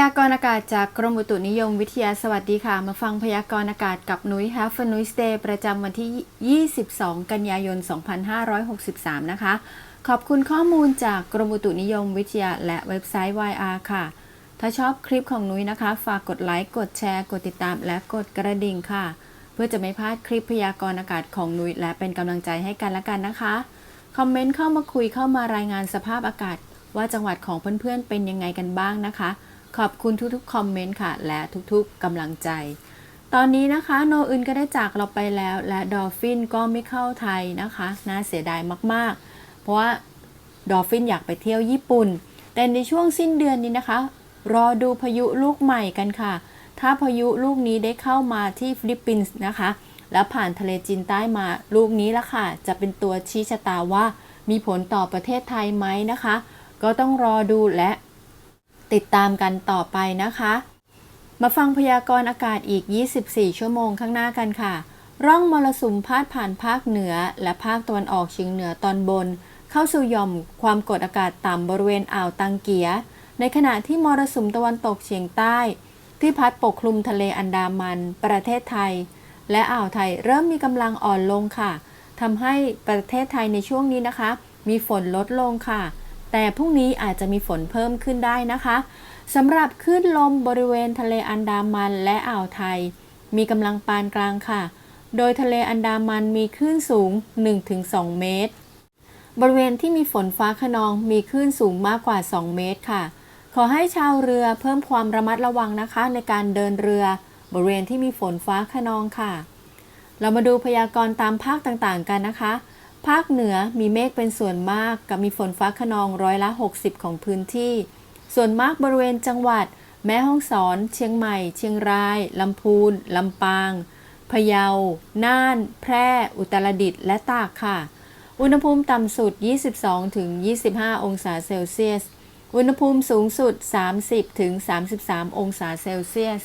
ยากรณ์อากาศจากกรมอุตุนิยมวิทยาสวัสดีค่ะ มาฟังพยากรณ์อากาศกับนุ้ย Have a Nice Day ประจำวันที่ 22 กันยายน 2563 นะคะ ขอบคุณข้อมูลจากกรมอุตุนิยมวิทยาและเว็บไซต์ YR ค่ะ ถ้าชอบคลิปของนุ้ยนะคะ ฝากกดไลค์ กดแชร์ กดติดตาม และกดกระดิ่งค่ะ เพื่อจะไม่พลาดคลิปพยากรณ์อากาศของนุ้ยและเป็นกำลังใจให้กันละกันนะคะ คอมเมนต์เข้ามาคุยเข้ามารายงานสภาพอากาศ ว่าจังหวัดของเพื่อนๆเป็นยังไงกันบ้างนะคะ ขอบคุณทุกๆคอมเมนต์ค่ะ และทุกๆกำลังใจ ตอนนี้นะคะโนอึนก็ได้จากเราไปแล้ว และดอลฟินก็ไม่เข้าไทยนะคะ น่าเสียดายมากๆ เพราะว่าดอลฟินอยากไปเที่ยวญี่ปุ่น แต่ในช่วงสิ้นเดือนนี้นะคะ รอดูพายุลูกใหม่กันค่ะ ถ้าพายุลูกนี้ได้เข้ามาที่ฟิลิปปินส์นะคะ แล้วผ่านทะเลจีนใต้มาลูกนี้ละค่ะ จะเป็นตัวชี้ชะตาว่ามีผลต่อประเทศไทยไหมนะคะ ก็ต้องรอดูและ ติดตามกันต่อไปนะคะ มาฟังพยากรณ์อากาศอีก 24 ชั่วโมงข้างหน้ากันค่ะ ร่องมรสุมพาดผ่านภาคเหนือ และภาคตะวันออกเฉียงเหนือตอนบน เข้าสู่ย่อมความกดอากาศต่ำบริเวณอ่าวตังเกีย ในขณะที่มรสุมตะวันตกเฉียงใต้ ที่พัดปกคลุมทะเลอันดามัน ประเทศไทย และอ่าวไทยเริ่มมีกำลังอ่อนลงค่ะทำให้ประเทศไทยในช่วงนี้นะคะ มีฝนลดลงค่ะ แต่พรุ่งนี้อาจจะมีฝนเพิ่มขึ้นได้นะคะสำหรับคลื่นลมบริเวณทะเลอันดามันและอ่าวไทย มีกำลังปานกลางค่ะ โดยทะเลอันดามันมีคลื่นสูง 1-2 เมตร บริเวณที่มีฝนฟ้าขนองมีคลื่นสูงมากกว่า 2 เมตรค่ะ ขอให้ชาวเรือเพิ่มความระมัดระวังนะคะ ในการเดินเรือบริเวณที่มีฝนฟ้าขนองค่ะ เรามาดูพยากรณ์ตามภาคต่างๆกันนะคะ ภาคเหนือมีเมฆเป็นส่วนมากกับมีฝนฟ้าขนองร้อยละ 60 ของพื้นที่ ส่วนมากบริเวณจังหวัด แม่ฮ่องสอน เชียงใหม่ เชียงราย ลำพูน ลำปาง พะเยา น่าน แพร่ อุตรดิตถ์ และตากค่ะ อุณหภูมิต่ำสุด 22-25 องศาเซลเซียส อุณหภูมิสูงสุด 30-33 องศาเซลเซียส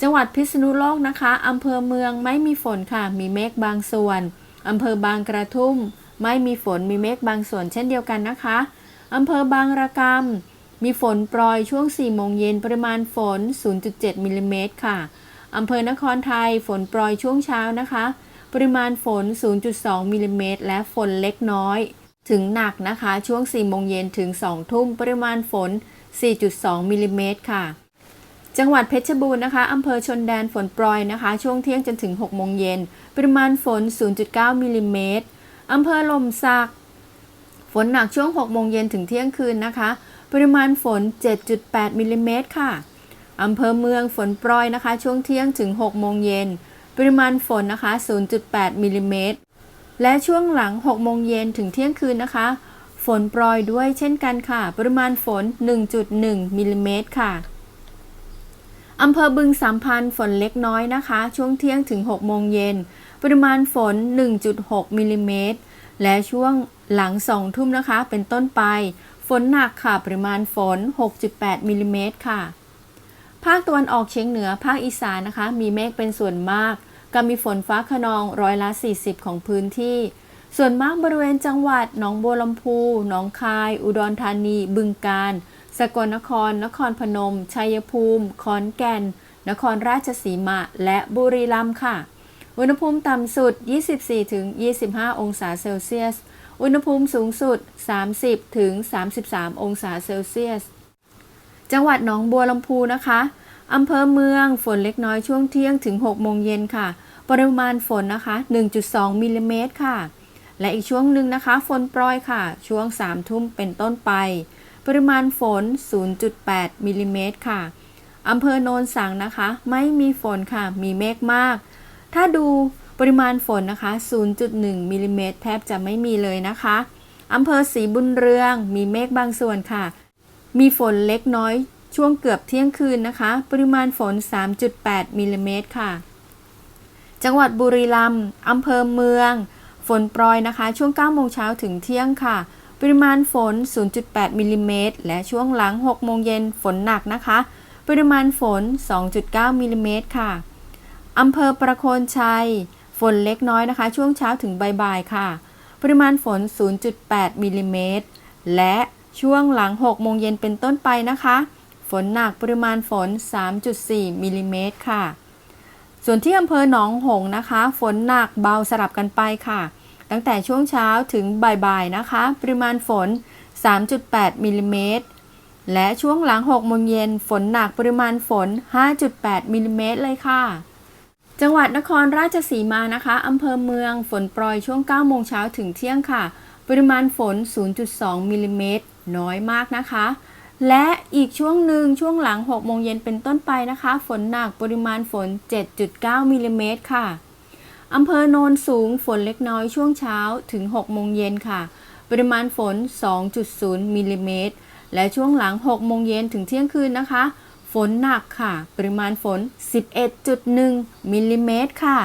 จังหวัดพิษณุโลกนะคะอำเภอเมืองไม่มีฝนค่ะ มีเมฆบางส่วน อำเภอบางกระทุ่ม ไม่มีฝนมีเมฆบางส่วนเช่นเดียวกันนะคะ อำเภอบางระกำมีฝนโปรยช่วง 4 โมงเย็นปริมาณฝน 0.7มิลลิเมตรค่ะ อำเภอนครไทยฝนโปรยช่วงเช้านะคะ ปริมาณฝน 0.2มิลลิเมตรและฝนเล็กน้อย ถึงหนักนะคะช่วง 4 โมงเย็นถึง 2 ทุ่มปริมาณฝน 4.2มิลลิเมตรค่ะ จังหวัดเพชรบูรณ์นะคะอำเภอชนแดนฝนโปรยนะคะ ช่วงเที่ยงจนถึง 6 โมงเย็น ปริมาณฝน 0.9มิลลิเมตรอำเภอลมสัก ฝนหนักช่วง 6 โมงเย็นถึงเที่ยงคืนนะคะ ปริมาณฝน 7.8มิลลิเมตรค่ะอำเภอเมืองฝนโปรยนะคะ ช่วงเที่ยงถึง 6 โมงเย็น ปริมาณฝนนะคะ 0.8มิลลิเมตร และช่วงหลัง 6 โมงเย็นถึงเที่ยงคืนนะคะ ฝนโปรยด้วยเช่นกันค่ะ ปริมาณฝน 1.1มิลลิเมตรค่ะ อำเภอบึงสามพันธ์ฝนเล็กน้อยนะคะ ช่วงเที่ยงถึง 6 โมงเย็น ปริมาณฝน 1.6 มิลลิเมตร และช่วงหลัง 2 ทุ่มนะคะ เป็นต้นไป ฝนหนักค่ะ ปริมาณฝน 6.8 มิลลิเมตรค่ะ ภาคตะวันออกเฉียงเหนือ ภาคอีสานนะคะ มีเมฆเป็นส่วนมากกับมีฝนฟ้าขนองร้อยละ 40 ของพื้นที่ ส่วนมากบริเวณจังหวัดหนองบัวลำพู หนองคาย อุดรธานี บึงกาฬ สกลนคร นครพนม ชัยภูมิ ขอนแก่น นครราชสีมา และบุรีรัมย์ค่ะ อุณหภูมิต่ำสุด 24-25 องศาเซลเซียส อุณหภูมิสูงสุด 30-33 องศาเซลเซียส จังหวัดหนองบัวลำพูนะคะอำเภอเมืองฝนเล็กน้อยช่วงเที่ยงถึง 6 โมงเย็นค่ะ ปริมาณฝนนะคะ 1.2มิลลิเมตรค่ะ และอีกช่วงหนึ่งนะคะ ฝนโปรยค่ะ ช่วง 3 ทุ่มเป็นต้นไป ปริมาณฝน 0.8มิลลิเมตรค่ะอำเภอโนนสังนะคะ ไม่มีฝนค่ะ มีเมฆมาก ถ้าดูปริมาณฝนนะคะ 0.1มิลลิเมตรแทบจะไม่มีเลยนะคะอำเภอศรีบุญเรือง มีเมฆบางส่วนค่ะ มีฝนเล็กน้อยช่วงเกือบเที่ยงคืนนะคะ ปริมาณฝน 3.8มิลลิเมตรค่ะ จังหวัดบุรีรัมย์อำเภอเมือง ฝนโปรยนะคะ ช่วง9โมงเช้าถึงเที่ยงค่ะ ปริมาณฝน 0.8มิลลิเมตรและช่วงหลัง 6 โมงเย็นฝนหนักนะคะ ปริมาณฝน 2.9มิลลิเมตรค่ะอำเภอประโคนชัย ฝนเล็กน้อยนะคะ ช่วงเช้าถึงบ่ายๆค่ะ ปริมาณฝน 0.8มิลลิเมตรและช่วงหลัง 6 โมงเย็นเป็นต้นไปนะคะ ฝนหนักปริมาณฝน 3.4มิลลิเมตรค่ะ ส่วนที่อำเภอหนองหงส์นะคะ ฝนหนักเบาสลับกันไปค่ะ ตั้งแต่ช่วงเช้าถึงบ่ายๆนะคะ ปริมาณฝน 3.8มิลลิเมตรและช่วงหลัง6โมงเย็นฝนหนักปริมาณฝน 5.8มิลลิเมตรเลยค่ะ จังหวัดนครราชสีมานะคะอำเภอเมืองฝนโปรยช่วง9โมงเช้าถึงเที่ยงค่ะ ปริมาณฝน 0.2มิลลิเมตรน้อยมากนะคะ และอีกช่วงหนึ่งช่วงหลัง6โมงเย็นเป็นต้นไปนะคะ ฝนหนักปริมาณฝน 7.9มิลลิเมตรค่ะ อำเภอโนนสูงฝนเล็กน้อยช่วงเช้าถึง 6 โมงเย็นค่ะ ปริมาณฝน 2.0มิลลิเมตร และช่วงหลัง 6 โมงเย็นถึงเที่ยงคืนนะคะ ฝนหนักค่ะ ปริมาณฝน 11.1มิลลิเมตรค่ะ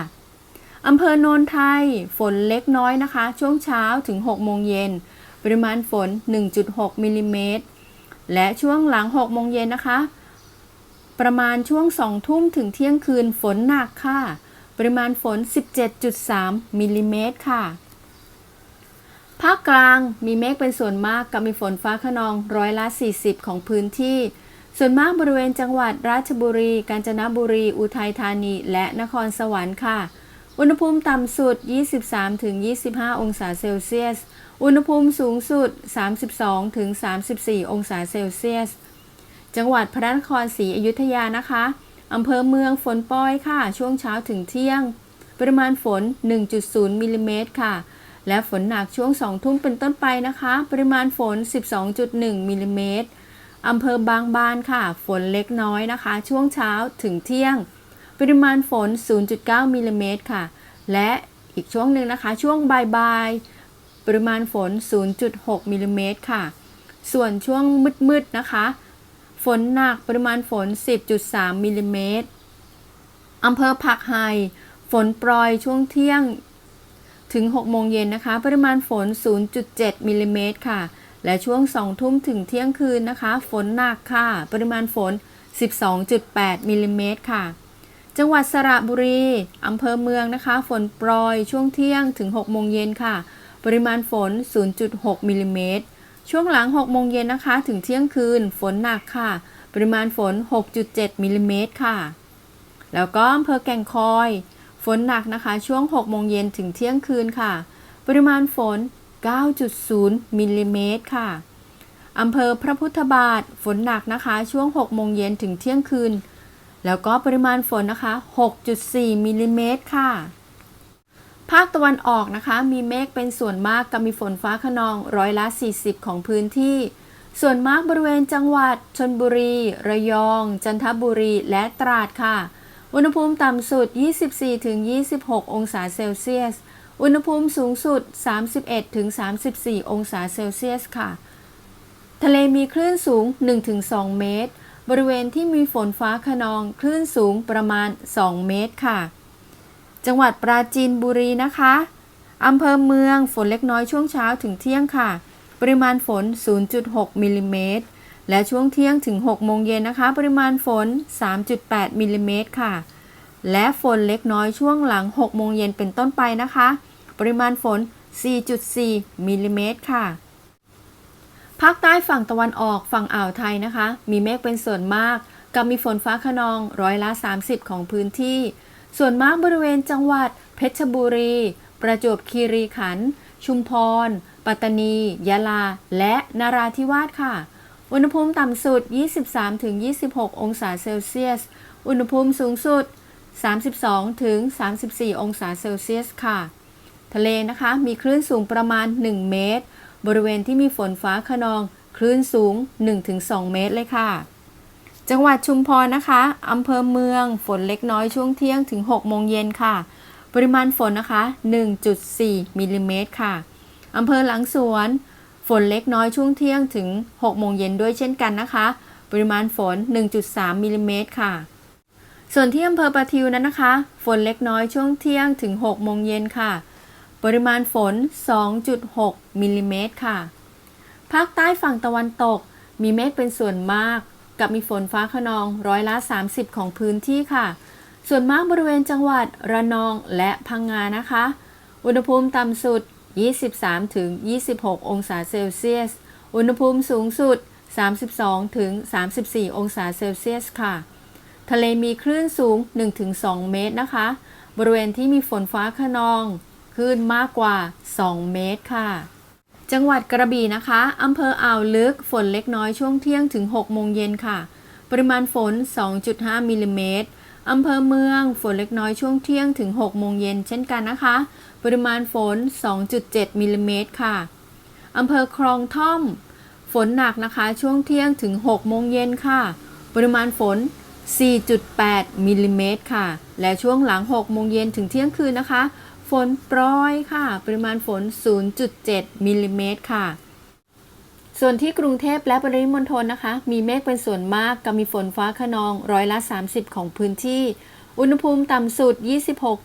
อำเภอโนนไทย ฝนเล็กน้อยนะคะ ช่วงเช้าถึง 6 โมงเย็น ปริมาณฝน 1.6มิลลิเมตร และช่วงหลัง 6 โมงเย็นนะคะ ประมาณช่วง 2 ทุ่มถึงเที่ยงคืนฝนหนักค่ะ ปริมาณฝน 17.3 มิลลิเมตรค่ะ ภาคกลางมีเมฆเป็นส่วนมากกับมีฝนฟ้าขนองร้อยละ 40 ของพื้นที่ ส่วนมากบริเวณจังหวัดราชบุรี กาญจนบุรี อุทัยธานี และนครสวรรค์ค่ะ อุณหภูมิต่ำสุด 23-25 องศาเซลเซียส อุณหภูมิสูงสุด 32-34 องศาเซลเซียส จังหวัดพระนครศรีอยุธยานะคะ อำเภอเมืองฝนปรอยค่ะ ช่วงเช้าถึงเที่ยง ปริมาณฝน 1.0มิลลิเมตรค่ะ และฝนหนักช่วง 2 ทุ่มเป็นต้นไปนะคะ ปริมาณฝน 12.1มิลลิเมตรอำเภอบางบานค่ะ ฝนเล็กน้อยนะคะ ช่วงเช้าถึงเที่ยง ปริมาณฝน 0.9มิลลิเมตรค่ะ และอีกช่วงหนึ่งนะคะ ช่วงบ่ายๆปริมาณฝน 0.6มิลลิเมตรค่ะ ส่วนช่วงมืดๆนะคะ ฝนหนักปริมาณฝน 10.3มิลลิเมตรอำเภอผักไห่ฝนโปรยช่วงเที่ยงถึง 6 โมงเย็นนะคะ ปริมาณฝน 0.7มิลลิเมตรค่ะ และช่วง 2 ทุ่มถึงเที่ยงคืนนะคะ ฝนหนักค่ะ ปริมาณฝน 12.8มิลลิเมตรค่ะ จังหวัดสระบุรีอำเภอเมืองนะคะ ฝนโปรยช่วงเที่ยงถึง 6 โมงเย็นค่ะ ปริมาณฝน 0.6มิลลิเมตร ช่วงหลัง 6 โมงเย็นนะคะ ถึงเที่ยงคืน ฝนหนักค่ะ ปริมาณฝน 6.7 มิลลิเมตรค่ะ แล้วก็อำเภอแก่งคอย ฝนหนักนะคะ ช่วง 6 โมงเย็นถึงเที่ยงคืนค่ะ ปริมาณฝน 9.0 มิลลิเมตรค่ะ อำเภอพระพุทธบาท ฝนหนักนะคะ ช่วง 6 โมงเย็นถึงเที่ยงคืน แล้วก็ปริมาณฝนนะคะ 6.4 มิลลิเมตรค่ะ ภาคตะวันออกนะคะมีเมฆเป็นส่วนมากกับมีฝนฟ้าขนองร้อยละ 40 ของพื้นที่ ส่วนมากบริเวณจังหวัดชนบุรี ระยอง จันทบุรี และตราดค่ะ อุณหภูมิต่ำสุด 24-26 องศาเซลเซียส อุณหภูมิสูงสุด 31-34 องศาเซลเซียสค่ะ ทะเลมีคลื่นสูง 1-2 เมตร บริเวณที่มีฝนฟ้าขนองคลื่นสูงประมาณ 2 เมตรค่ะ จังหวัดปราจีนบุรีนะคะอำเภอเมืองฝนเล็กน้อยช่วงเช้าถึงเที่ยงค่ะ ปริมาณฝน 0.6มิลลิเมตรและช่วงเที่ยงถึง 6 โมงเย็นนะคะ ปริมาณฝน 3.8มิลลิเมตรค่ะ และฝนเล็กน้อยช่วงหลัง 6 โมงเย็นเป็นต้นไปนะคะ ปริมาณฝน 4.4มิลลิเมตรค่ะ ภาคใต้ฝั่งตะวันออกฝั่งอ่าวไทยนะคะ มีเมฆเป็นส่วนมาก กับมีฝนฟ้าขนองร้อยละ 30 ของพื้นที่ ส่วนมากบริเวณจังหวัด เพชรบุรี ประจวบคีรีขันธ์ ชุมพร ปัตตานี ยะลา และนาราธิวาสค่ะ อุณหภูมิต่ำสุด 23-26 องศาเซลเซียส อุณหภูมิสูงสุด 32-34 องศาเซลเซียสค่ะ ทะเลนะคะ มีคลื่นสูงประมาณ 1 เมตร บริเวณที่มีฝนฟ้าขนอง คลื่นสูง 1-2 เมตรเลยค่ะ จังหวัดชุมพรนะคะอำเภอเมือง ฝนเล็กน้อยช่วงเที่ยงถึง 6 โมงเย็นค่ะ ปริมาณฝนนะคะ 1.4มิลลิเมตรค่ะอำเภอหลังสวน ฝนเล็กน้อยช่วงเที่ยงถึง 6 โมงเย็นด้วยเช่นกันนะคะ ปริมาณฝน 1.3มิลลิเมตรค่ะ ส่วนที่อำเภอปะทิวนั้นนะคะ ฝนเล็กน้อยช่วงเที่ยงถึง 6 โมงเย็นค่ะ ปริมาณฝน 2.6มิลลิเมตรค่ะ ภาคใต้ฝั่งตะวันตกมีเมฆเป็นส่วนมาก กับมีฝนฟ้าขนองร้อยละ 30 ของพื้นที่ค่ะ ส่วนมากบริเวณจังหวัดระนองและพังงานะคะ อุณหภูมิต่ำสุด 23-26 องศาเซลเซียส อุณหภูมิสูงสุด 32ถึง34 องศาเซลเซียสค่ะ ทะเลมีคลื่นสูง 1-2 เมตรนะคะ บริเวณที่มีฝนฟ้าขนอง คลื่นมากกว่า 2 เมตรค่ะ จังหวัดกระบี่นะคะอำเภออ่าวลึกฝนเล็กน้อยช่วงเที่ยงถึง 6 โมงเย็นค่ะ ปริมาณฝน 2.5มิลลิเมตรอำเภอเมืองฝนเล็กน้อยช่วงเที่ยงถึง 6 โมงเย็นเช่นกันนะคะ ปริมาณฝน 2.7มิลลิเมตรค่ะอำเภอคลองท่อม ฝนหนักนะคะช่วงเที่ยงถึง 6 โมงเย็นค่ะ ปริมาณฝน 4.8มิลลิเมตรค่ะ และช่วงหลัง 6 โมงเย็นถึงเที่ยงคืนนะคะ ฝนโปรยค่ะ ปริมาณฝน 0.7มิลลิเมตรค่ะ ส่วนที่กรุงเทพและปริมณฑลนะคะ มีเมฆเป็นส่วนมากกับมีฝนฟ้าขนองร้อยละ 30 ของพื้นที่ อุณหภูมิต่ำสุด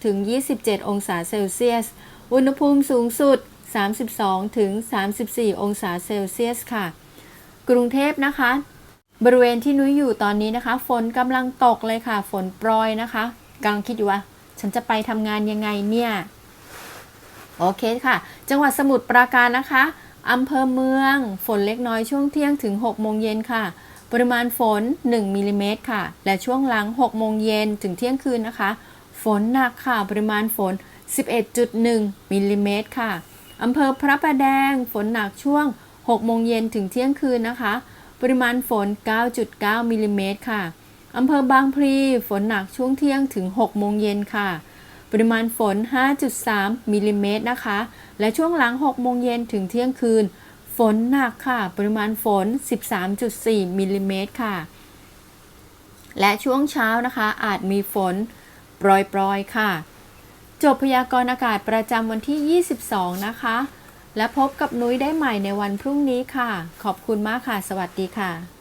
26-27 องศาเซลเซียส อุณหภูมิสูงสุด 32-34 องศาเซลเซียสค่ะ กรุงเทพนะคะ บริเวณที่นุ้ยอยู่ตอนนี้นะคะ ฝนกำลังตกเลยค่ะ ฝนโปรยนะคะกำลังคิดอยู่ว่า ฉันจะไปทำงานยังไงเนี่ย โอเคค่ะ จังหวัดสมุทรปราการนะคะอำเภอเมือง ฝนเล็กน้อยช่วงเที่ยงถึง 6 โมงเย็นค่ะ ปริมาณฝน 1มิลลิเมตรค่ะ และช่วงหลัง 6 โมงเย็นถึงเที่ยงคืนนะคะ ฝนหนักค่ะ ปริมาณฝน 11.1มิลลิเมตรค่ะอำเภอพระประแดง ฝนหนักช่วง 6 โมงเย็นถึงเที่ยงคืนนะคะ ปริมาณฝน 9.9มิลลิเมตรค่ะ อำเภอบางพลีฝนหนักช่วงเที่ยงถึง 6 โมงเย็นค่ะ ปริมาณฝน 5.3มิลลิเมตรนะคะ และช่วงหลัง 6 โมงเย็นถึงเที่ยงคืน ฝนหนักค่ะ ปริมาณฝน 13.4มิลลิเมตรค่ะ และช่วงเช้านะคะ อาจมีฝนโปรยๆค่ะ จบพยากรณ์อากาศประจำวันที่ 22 นะคะ และพบกับนุ้ยได้ใหม่ในวันพรุ่งนี้ค่ะ ขอบคุณมากค่ะ สวัสดีค่ะ